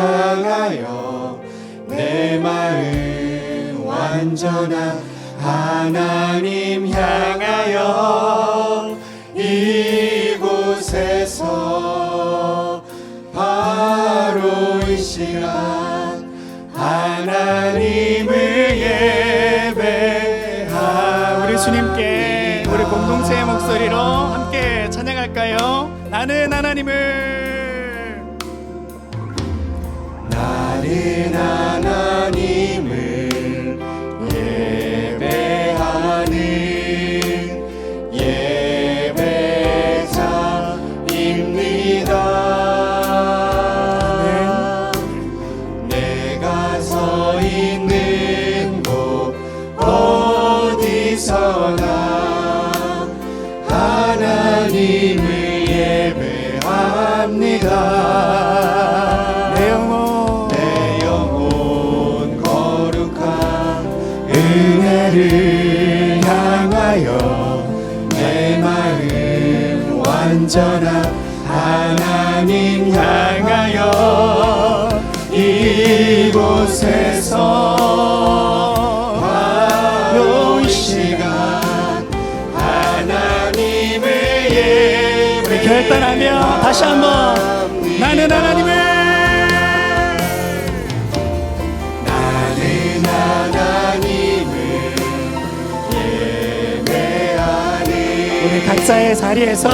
향하여 내 마음 완전한 하나님 향하여 이곳에서 바로 이 시간 하나님을 예배하 우리 주님께 우리 공동체의 목소리로 함께 찬양할까요? 나는 하나님을 은혜를 향하여 내 마음 완전한 하나님 향하여 이곳에서 바로 이 시간 하나님을 예배 결단하며 다시 한번 각자의 자리에서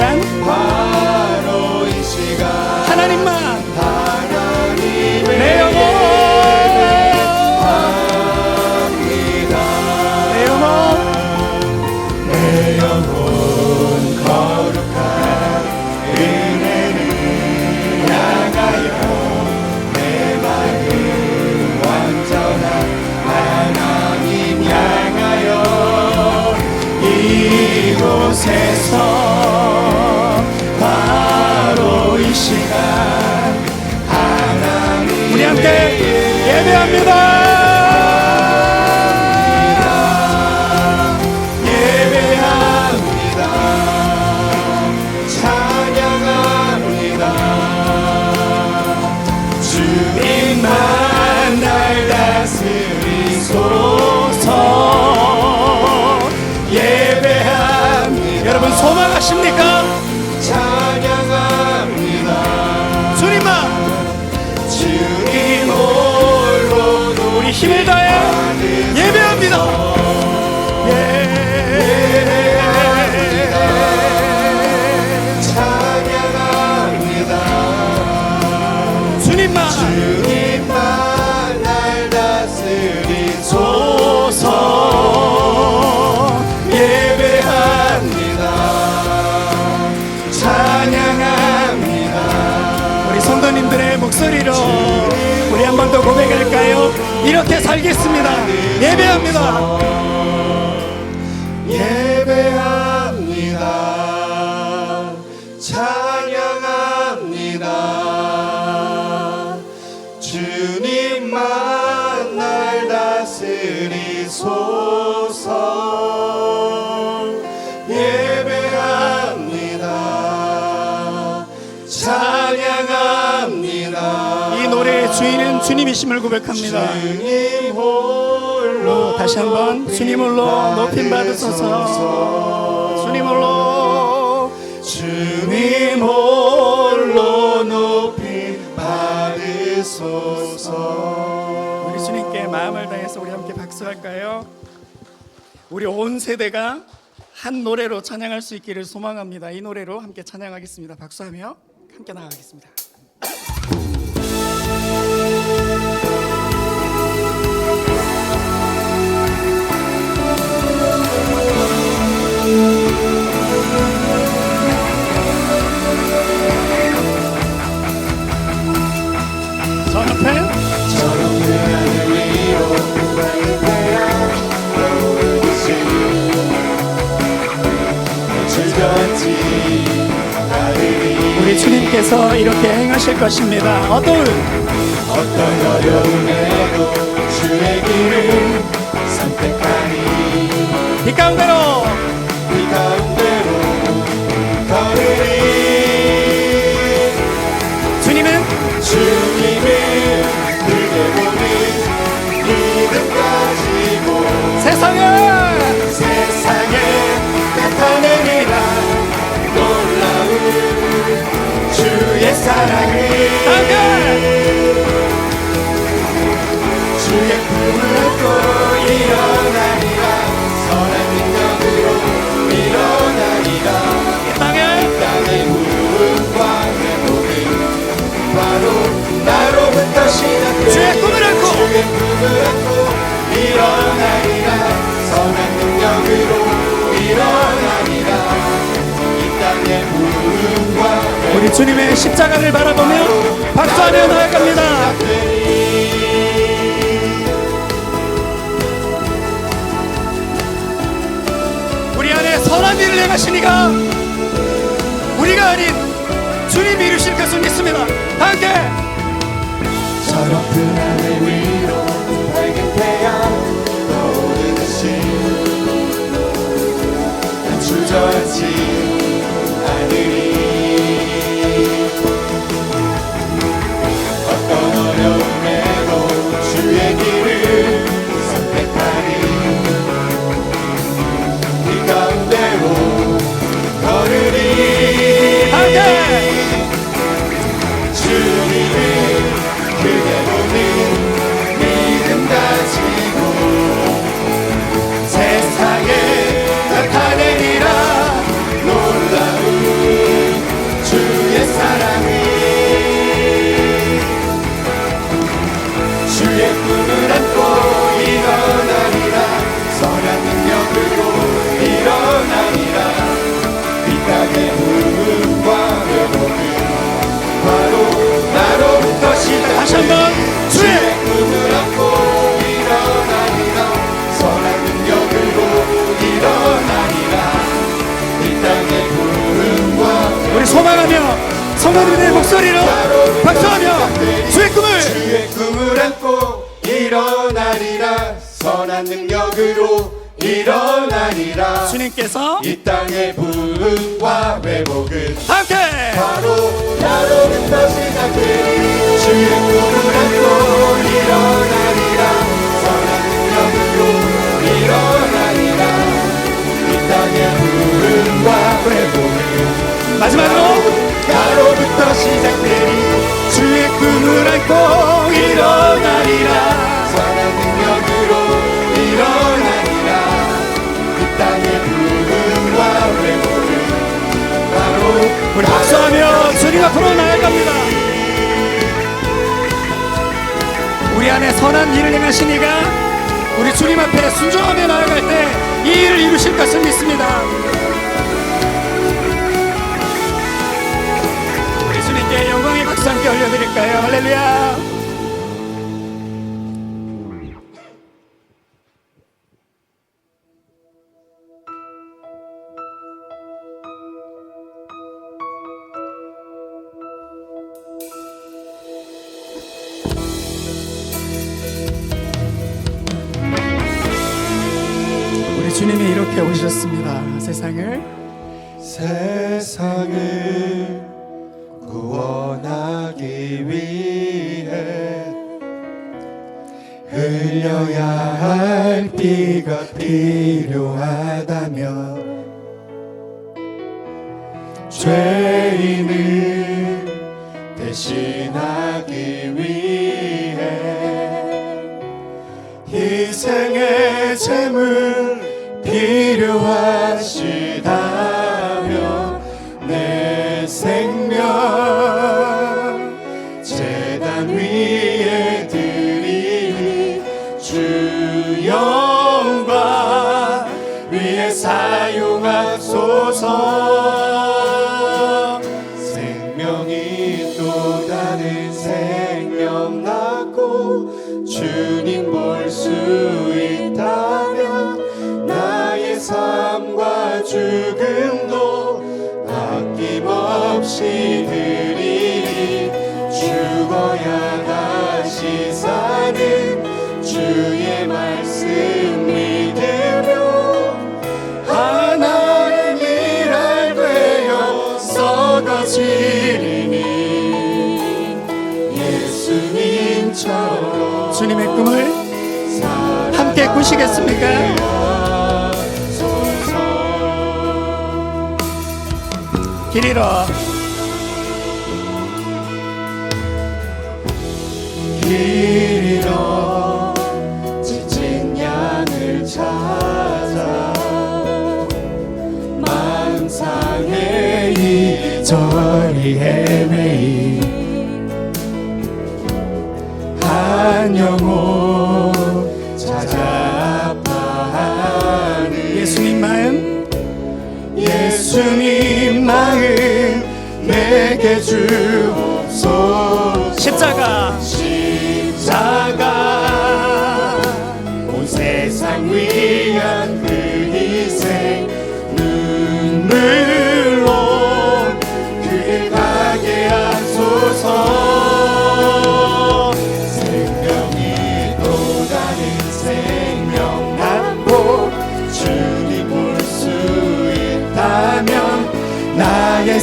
바 고백할까요? 이렇게 살겠습니다. 예배합니다. 주님이심을 고백합니다. 다시 한번 주님 홀로 높임 받으소서. 주님 홀로 주님 홀로 높이 받으소서 우리 주님께 마음을 다해서 우리 함께 박수할까요? 우리 온 세대가 한 노래로 찬양할 수 있기를 소망합니다. 이 노래로 함께 찬양하겠습니다. 박수하며 함께 나가겠습니다. 우리 주님께서 이렇게 행하실 것입니다. 어떤 어떤 어려움에도 주의 길을 선택하니 이 가운데로 선한 일을 행하시니가 우리가 아닌 주님이 이루실 것을 믿습니다. 다 함께 저 높은 하늘 위로 밝은 태양 떠오르듯이 난 주저앉지 않으리 성도들의 목소리로 박수하며 주의 꿈을. 주의 꿈을 안고 일어나리라. 선한 능력으로 일어나리라. 주님께서 이 땅의 부흥과 회복은 함께. 바로 나로부터 시작되리 주의 꿈을 안고 일어나리라. 선한 능력으로 일어나리라. 이 땅의 부흥과 회복은 마지막으로 나로부터 시작되리 주의 꿈을 안고 일어나리라 선한 능력으로 일어나리라 이 땅의 부흥과 회복은 바로 우리 박수하며 주님 앞으로 나아갑니다. 우리 안에 선한 일을 행하시니가 우리 주님 앞에 순종하며 나아갈 때 이 일을 이루실 것을 믿습니다. 박수 함께 올려드릴까요? 할렐루야. 우리 주님이 이렇게 오셨습니다. 세상을 세상을 필요하다면 죄인을 대신하기 위해 희생의 제물 용하소서 지르니 예수님처럼 주님의 꿈을 함께 꾸시겠습니까? 길이라 길 저리 헤매이 한 영혼 찾아 아파하는 예수님 마음 예수님 마음 내게 주옵소서. 십자가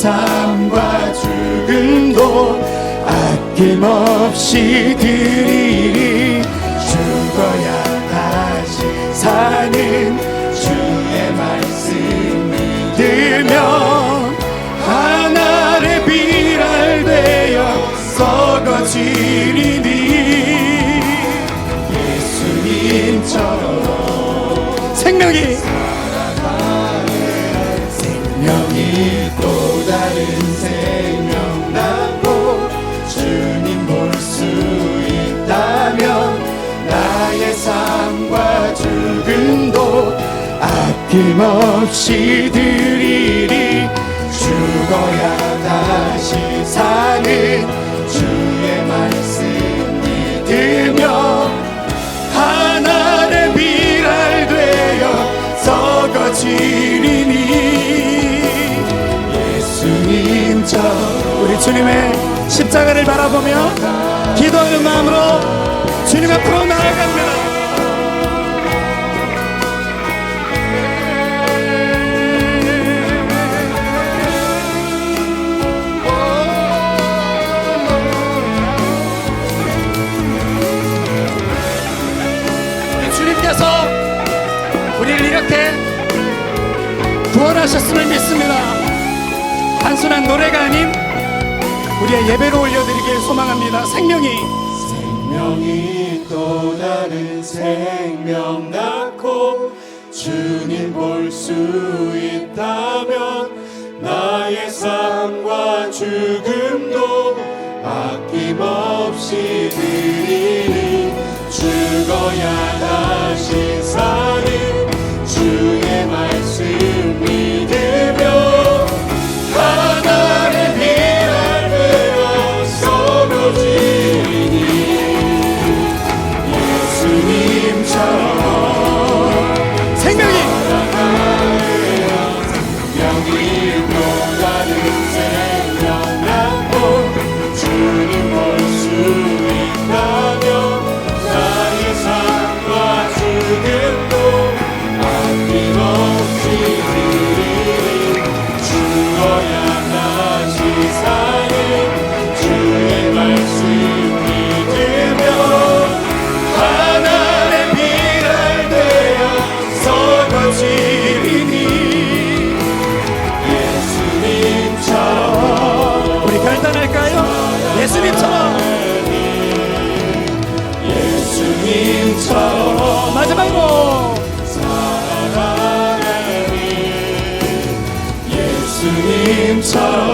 삶과 죽음도 아낌없이 드리리. 죽어야 다시 사는 주의 말씀 믿으며 아낌없이 드리리 죽어야 다시 사는 주의 말씀 믿으며 하늘의 비랄 되어 썩어지리니 예수님처럼 우리 주님의 십자가를 바라보며 기도하는 마음으로 주님 앞으로 나아갑니다. 원하셨음을 믿습니다. 단순한 노래가 아닌 우리의 예배로 올려드리길 소망합니다. 생명이 생명이 또 다른 생명 낳고 주님 볼 수 있다면 나의 삶과 죽음도 아낌없이 드리리 죽어야 다 예수님처럼